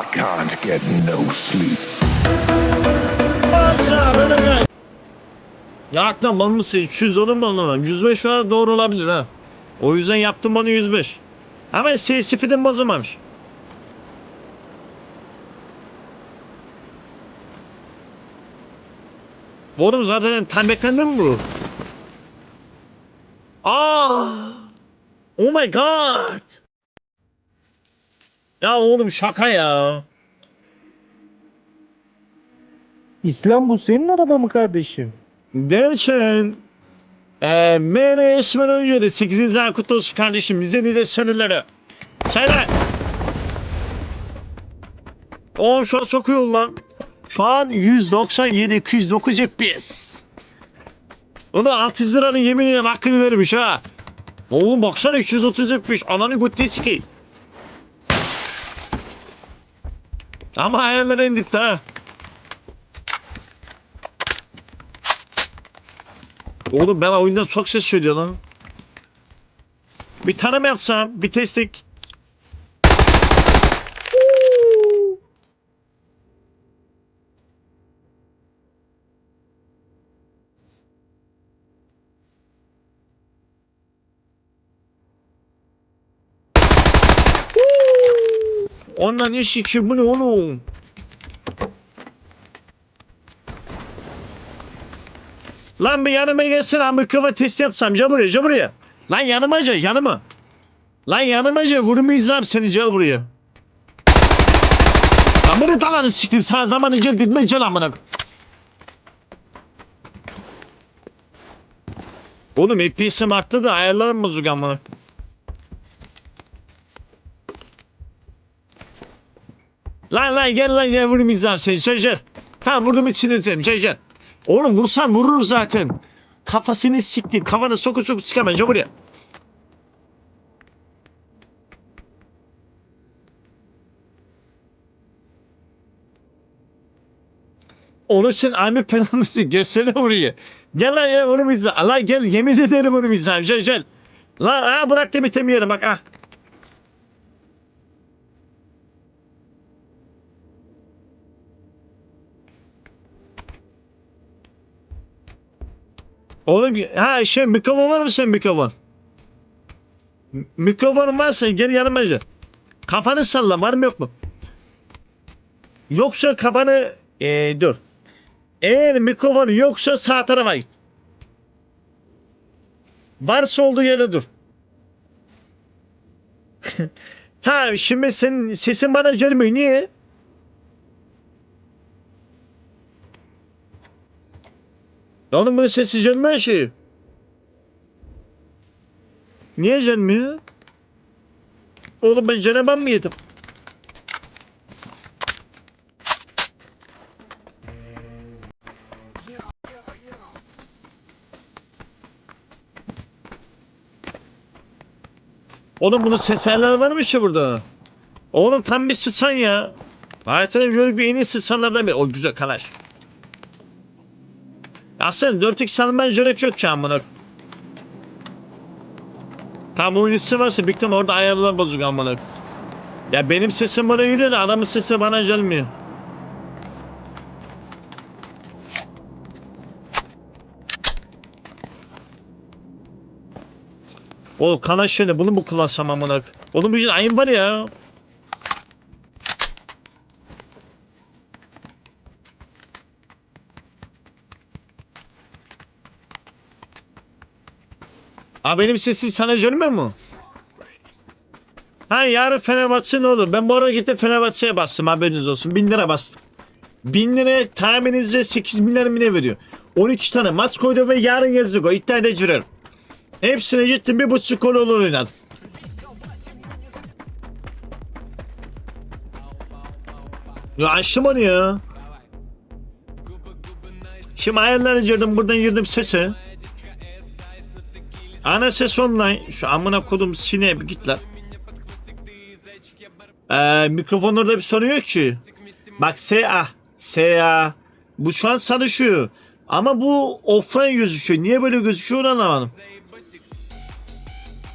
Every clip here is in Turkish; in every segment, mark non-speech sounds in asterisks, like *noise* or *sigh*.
I can't get no sleep. Ya aklına mal mısın? 200 olur mu lan? 105 var doğru olabilir ha. O yüzden yaptım bana 105. Ama CSF'den bozulmamış. Oğlum zaten tam ekranda mı bu? Aa! Oh my god! Ya oğlum şaka ya. İslam bu senin araba mı kardeşim? Derken eee Mene Esmer önce de 8. ay kutlu olsun kardeşim. Bize nice seneleri. Söyle. O şu an sokuyor lan. Şu an 197 209 FPS. Da 600 liranın yeminine hakkını vermiş ha. Oğlum baksana 230 FPS. Ananı götüne sikeyim. Ama ayarlara indik ha. Oğlum ben oyundan çok ses söylüyor lan. Bir tane mi yapsam? Bir testik. Ondan ne şikir bu ne oğlum? Lan bir yanıma gelsene abi kafa test yapsam. Gel buraya gel buraya. Lan yanıma gel yanıma. Lan yanıma gel vurmayacağım seni gel buraya. Amına talanı siktim sana zamanı gel gitme gel amına. Oğlum FPS'im arttı da ayarlarım bozuk amına. Lan lan gel lan gel vurmayacağım seni gel. Tamam vurdum öteyim gel gel. Oğlum vursan vururum zaten. Kafasını siktim. Kafana soku soku. Gel buraya. Onu sen Ahmet Penaltısı gelsene buraya. Gel lan ya izle. Allah gel yemin ederim izle. Gel gel. Lan ha bırak da bitemiyorum bak ah. Oğlum ha şey mikrofon var mı sen mikrofon? M- Mikrofonun varsa gel yanıma gel. Kafanı salla var mı yok mu? Yoksa kafanı ee, dur. Eğer mikrofonu yoksa sağ tarafa git. Varsa olduğu yerde dur. *laughs* ha şimdi senin sesin bana gelmiyor. Niye? Oğlum bunun sesi gelmiyor ki. Niye gelmiyor? Oğlum ben cenabam mı yedim? Oğlum bunun ses ayarları var mı ki burada? Oğlum tam bir sıçan ya. Hayatımda gördüğüm bir en iyi sıçanlardan biri. O güzel kalaş. Aslında 4x alman gerek yok ki amına. Tam oyuncusu varsa büyük orada ayarlar bozuk amına. Ya benim sesim bana geliyor da adamın sesi bana gelmiyor. Oğlum kana şöyle bunu mu kullansam amına? Oğlum bir ayın var ya. Abi benim sesim sana gelmiyor mu? Ha yarın Fenerbahçe ne olur? Ben bu ara gittim Fenerbahçe'ye bastım haberiniz olsun. 1000 lira bastım. 1000 lira tahmininize 8 milyar mı ne veriyor? 12 tane maç koydu ve yarın gelecek o. İddiaya girerim. Hepsine gittim bir buçuk gol olur oynadım. Ya açtım onu ya. Şimdi ayarları girdim buradan girdim sese. Ana ses online. Şu amına kodum sine bir git lan. Ee, mikrofonlarda bir sorun yok ki. Bak SA. SA. Bu şu an çalışıyor. Ama bu offline gözüküyor. Niye böyle gözüküyor anlamadım.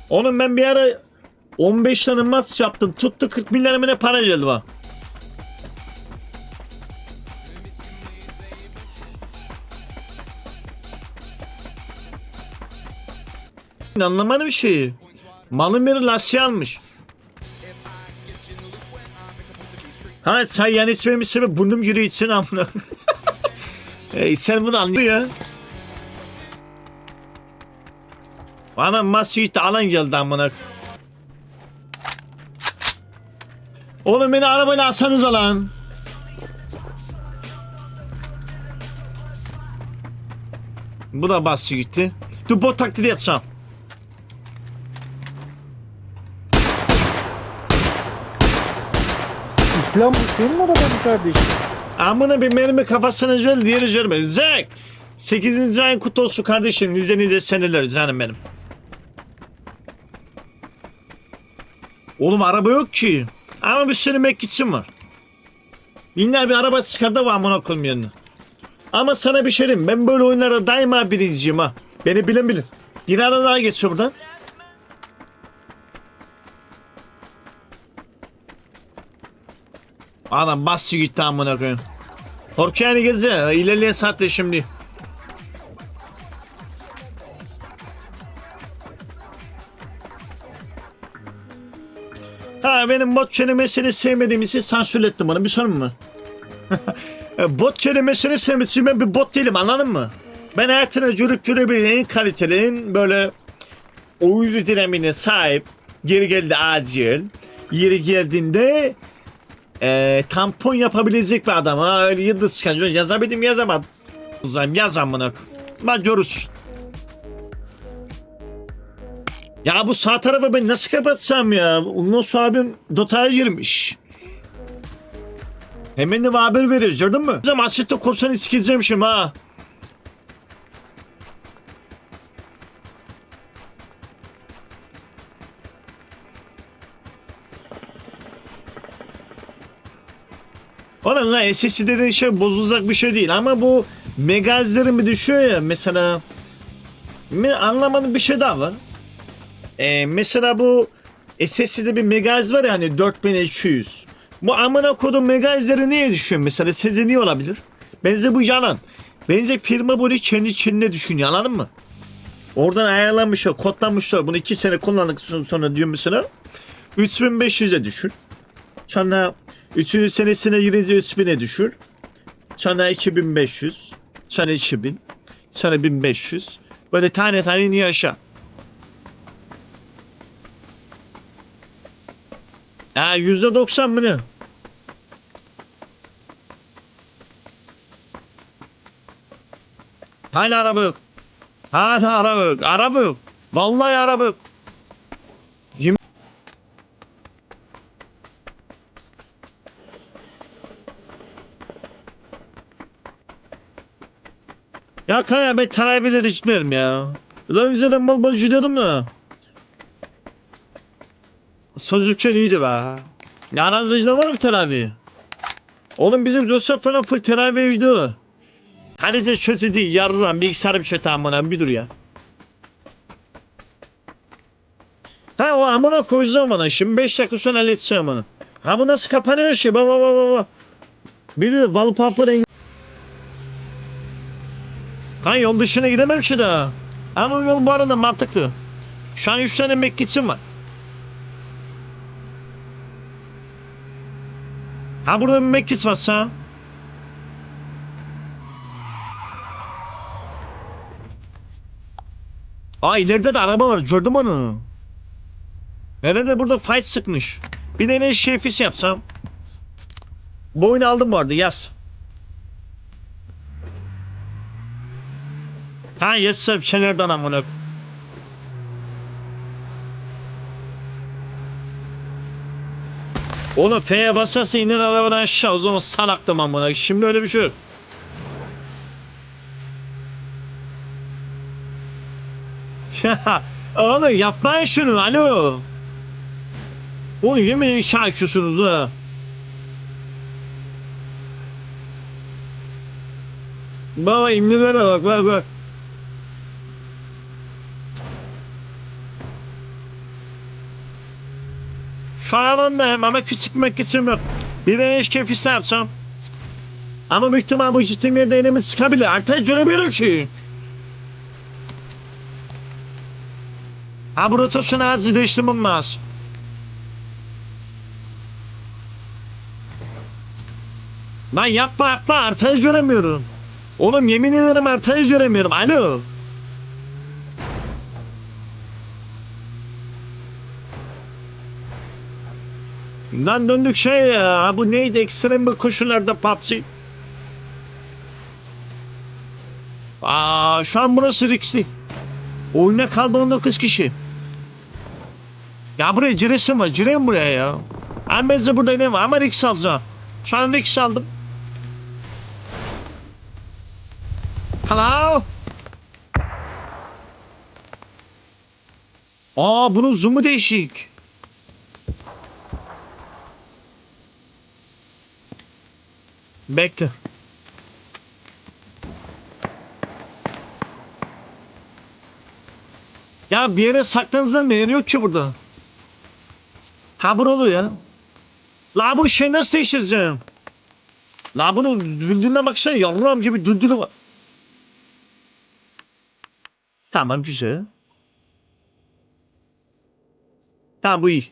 Onun ben bir ara 15 tane maç yaptım. Tuttu 40 milyar mı ne para geldi bana. Anlamadım bir şeyi. Malın biri lastiği almış. Ha sen yan içmemiş sebep burnum yürü içsin amına. *laughs* Ey sen bunu anlıyor ya. Bana masjid alan geldi amına. Oğlum beni arabayla alsanız lan. Bu da bası gitti. Dur bot taklidi yapsam. İslam bu senin araban mı kardeşim? Amına bir mermi kafasına şöyle diğeri görme. Zek. 8. ayın kutlu olsun kardeşim. Nice nice seneler canım benim. Oğlum araba yok ki. Ama bir sürü mekkiçim var. İlla bir araba çıkardı var amına koyayım. Ama sana bir şey diyeyim. Ben böyle oyunlarda daima birinciyim ha. Beni bilen bilir. Bir ara daha geçiyor buradan. Adam bastı gitti amına koyayım. Korkuyanı gezi. İlerleyen saatte şimdi. Ha benim bot kelimesini sevmediğim için sansürlettim onu. Bir sorun mu? *laughs* E, bot kelimesini sevmediğim ben bir bot değilim anladın mı? Ben hayatına görüp görebildiğin kaliteli, böyle uyuz dinamine sahip, geri geldi acil, yeri geldiğinde e, tampon yapabilecek bir adam. Ha öyle yıldız çıkan yazabildim yazamadım. Uzayım yaz amına. Ben görürsün. Ya bu sağ tarafı ben nasıl kapatsam ya? Sonra abim Dota'ya girmiş. Hemen de haber veriyor gördün mü? Bizim Assetto Corsa'nı sikeceğim şimdi ha. Oğlum lan SSD dediğin şey bozulacak bir şey değil ama bu megazlerin bir düşüyor ya mesela mi anlamadığım bir şey daha var. Ee, mesela bu SSD'de bir megaz var ya hani 4200. Bu amına kodum megazleri niye düşüyor mesela sizce niye olabilir? Bence bu yalan. Bence firma bunu kendi kendine düşünüyor anladın mı? Oradan ayarlanmışlar, kodlanmışlar. Bunu iki sene kullandıktan sonra diyor mesela 3500'e düşür. Sonra 3. senesine girince 3000'e düşür. Sonra 2500. Sonra 2000. Sonra 1500. Böyle tane tane iniyor aşağı. Ha %90 mı ne? Hala araba yok. Hala araba yok. Araba yok. Vallahi araba yok. Ya kaya ben teravileri içmiyorum ya. Lan üzerine bal bal gidiyordum da. Sözlükçe iyiydi be. Ya aranızda var mı teravih? Oğlum bizim dosya falan full teravih videolar. Kalite kötü değil yarılan bilgisayarım kötü amına bir dur ya. Ha o amına koyacağım bana şimdi 5 dakika sonra halledeceğim onu. Ha bu nasıl kapanıyor şey baba baba baba. Bir de wallpaper Kan yol dışına gidemem ki daha. Ama yol bu arada mantıklı. Şu an 3 tane mekkiçim var. Ha burada bir mekkit var sağ. Aa ileride de araba var gördüm onu. Nerede burada fight sıkmış. Bir de ne şefis yapsam. Bu oyunu aldım arada yaz. Ha yazsam kenardan amına. Oğlum F'ye basarsa iner arabadan aşağı o zaman salaktım amına. Şimdi öyle bir şey yok. *laughs* Oğlum yapmayın şunu alo. Oğlum yemin şarkısınız ha. Baba imdilere bak bak bak. Hem ama küçük mekitim yok. Bir de eş kefisi yapsam. Ama büyük bu gittiğim yerde elimiz çıkabilir. Artık göremiyorum ki. Ha bu rotosunu ağzı değiştirmem lazım. Lan yapma yapma haritayı göremiyorum. Oğlum yemin ederim haritayı göremiyorum. Alo. Lan döndük şey ya. Bu neydi ekstrem bir koşullarda PUBG. Aa, şu an burası riskli. Oyuna kaldı 19 kişi. Ya buraya giresim var. Gireyim buraya ya. Ben benzi burada ne var ama risk alacağım. Şu an risk aldım. Hello? Aa bunun zoom'u değişik. Bekle. Ya bir yere saklanızdan ne yok ki burada. Ha olur ya. La bu şey nasıl değiştireceğim? La bunun düldülüne baksana yavrum gibi düldülü var. Tamam güzel. Tamam bu iyi.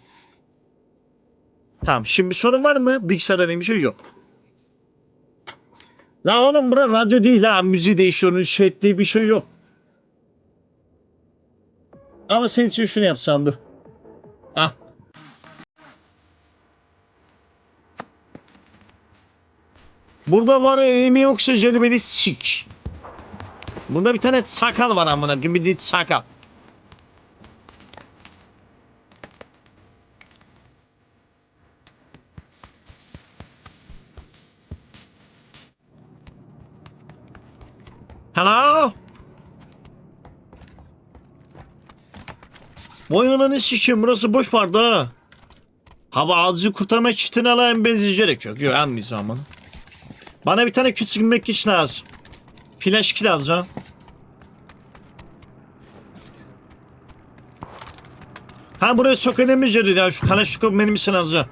Tamam şimdi sorun var mı? Bilgisayarda bir şey yok. La oğlum bura radyo değil ha. Müziği değişiyor. Ettiği bir şey yok. Ama senin için şunu yapsam dur. Ah. Burada var elimi yoksa beni sik. Bunda bir tane sakal var amına bir sakal. Hello? Vay ananı sikeyim burası boş vardı ha. Hava ağzı kurtarma kitini alayım benzin gerek yok. Yok almayacağım bunu. Bana bir tane küçük mekiş lazım. Flash kit alacağım. Ha buraya geliyor ya. Şu Kalaşnikov benim için alacağım.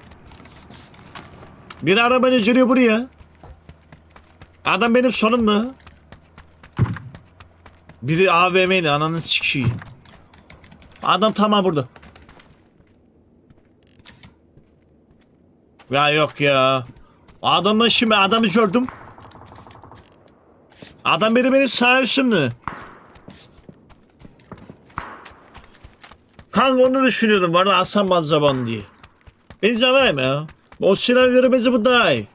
Bir arabayla geliyor buraya. Adam benim sonum mu? Biri AVM'li ananı sikişi. Adam tamam burada. Ya yok ya. Adamı şimdi adamı gördüm. Adam biri beni sağ şimdi. Kanka onu düşünüyordum bana Hasan Mazzaban diye. Ben zarayım ya. O silah göre bizi bu daha iyi.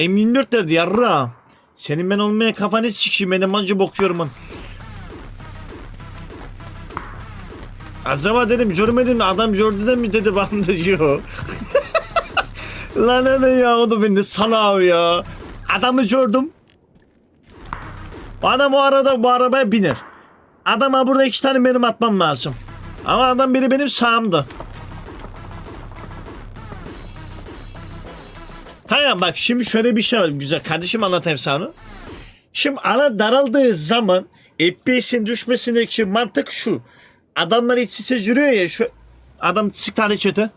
M24 derdi yarra. Senin ben olmaya kafanı sikeyim benim anca bokuyorum ben. Acaba dedim görmedim mi adam gördü de mi dedi bana da diyor. *laughs* Lan ne ya o da beni salav ya. Adamı gördüm. Adam o arada bu arabaya biner. Adama burada iki tane benim atmam lazım. Ama adam biri benim sağımda. Hayır bak şimdi şöyle bir şey var güzel kardeşim anlatayım sana. Şimdi ana daraldığı zaman FPS'in düşmesindeki mantık şu. Adamlar iç içe yürüyor ya şu adam çıktı harekete.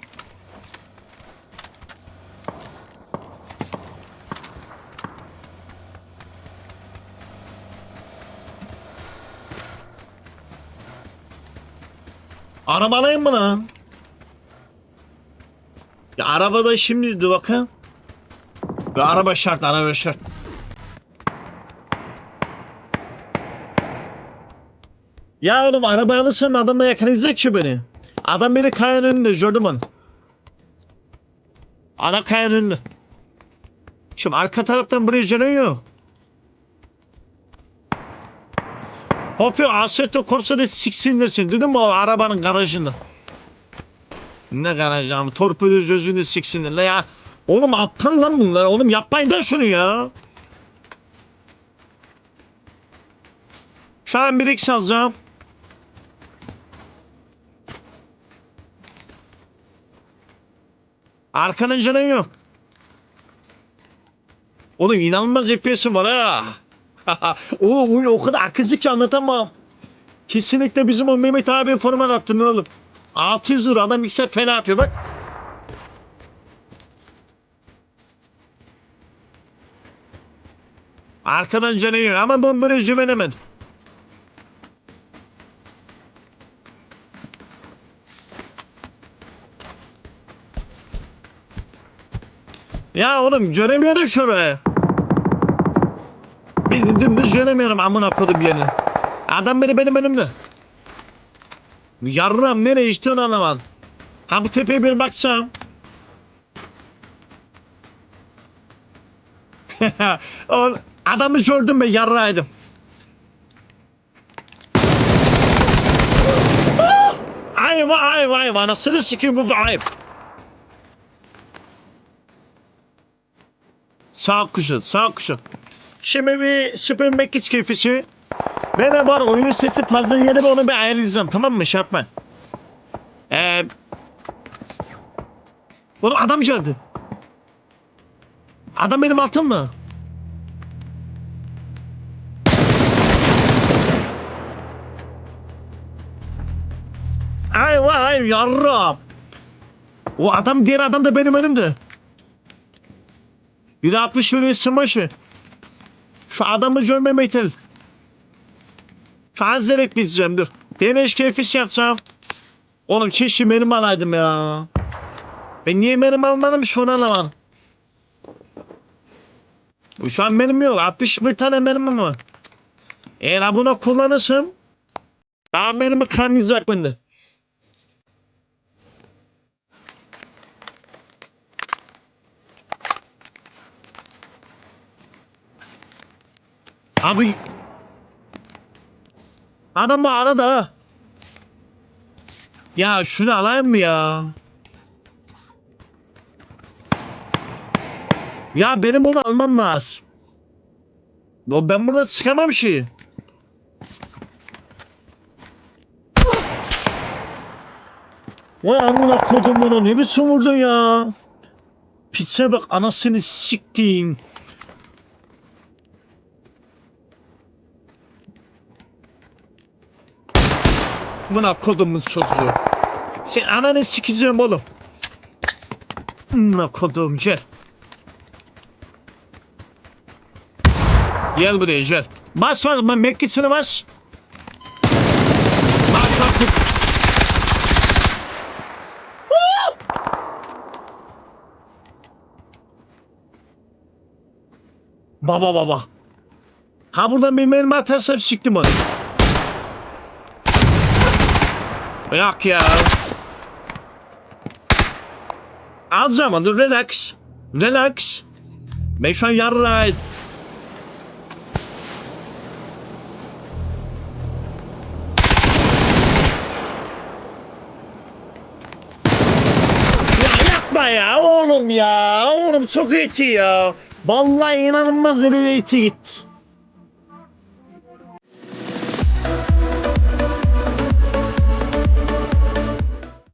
Arabalayım mı lan? Ya arabada şimdi dur bakayım. Ya araba şart, araba şart. Ya oğlum araba alırsam adamla yakalayacak ki beni. Adam beni kayanın önünde gördüm onu. Adam kayanın önünde. Şimdi arka taraftan buraya dönüyor. Hopio Assetto Corsa'da siksindirsin dedim mi arabanın garajında. Ne garajı abi torpido gözünü siksindirler ya. Oğlum aptal lan bunlar oğlum yapmayın da şunu ya. Şu an bir X alacağım. Arkanın canın yok. Oğlum inanılmaz FPS'im var ha. *laughs* Oğlum oyun o kadar akıcı ki anlatamam. Kesinlikle bizim o Mehmet abi format attın oğlum. 600 lira adam mikser fena yapıyor bak. Arkadan canıyor ama ben böyle güvenemedim. Ya oğlum göremiyorum şurayı. Bir dümdüz göremiyorum amına kodum yerini. Adam beni benim önümde. Yarram nereye işte onu anlamadım. Ha bu tepeye bir baksam. *laughs* Oğlum adamı gördüm ben yarraydım. Ayıp ayıp ayıp anasını sikeyim bu ayıp. Sağ kuşu sağ kuşu. Şimdi bir Super Max keyfisi. Ben de var oyunun sesi fazla yeri onu bir ayarlayacağım tamam mı Şapman? Eee... Oğlum adam geldi. Adam benim altım mı? Ay vay yarrab. O adam diğer adam da benim önümde. Bir de 60 öyle smaşı. Şu adamı görmeme itel. Şu an zerek biteceğim dur. Deneş keyfisi yapacağım. Oğlum keşke benim alaydım ya. Ben niye benim almadım şu an anlamadım. Bu Şu an benim yok. 61 tane benim var. Eğer bunu kullanırsam daha benim kanlayacak bende. Abi Adam da aradı ha. Ya şunu alayım mı ya? Ya benim onu almam lazım. O ben burada çıkamam şey. Vay amına kodum bunu ne biçim vurdun ya? Pizza bak anasını siktiğim. Buna kodumun çocuğu. Sen ananı sikeceğim oğlum. Buna kodum gel. Gel buraya gel. Bas bas Mekke'sini bas. Bas bas. Baba baba. Ha buradan bir mermi atarsam siktim onu. Yok ya. Az zaman dur relax. Relax. Ben şu an yarrayım. Ya yapma ya oğlum ya. Oğlum çok eti ya. Vallahi inanılmaz eti gitti.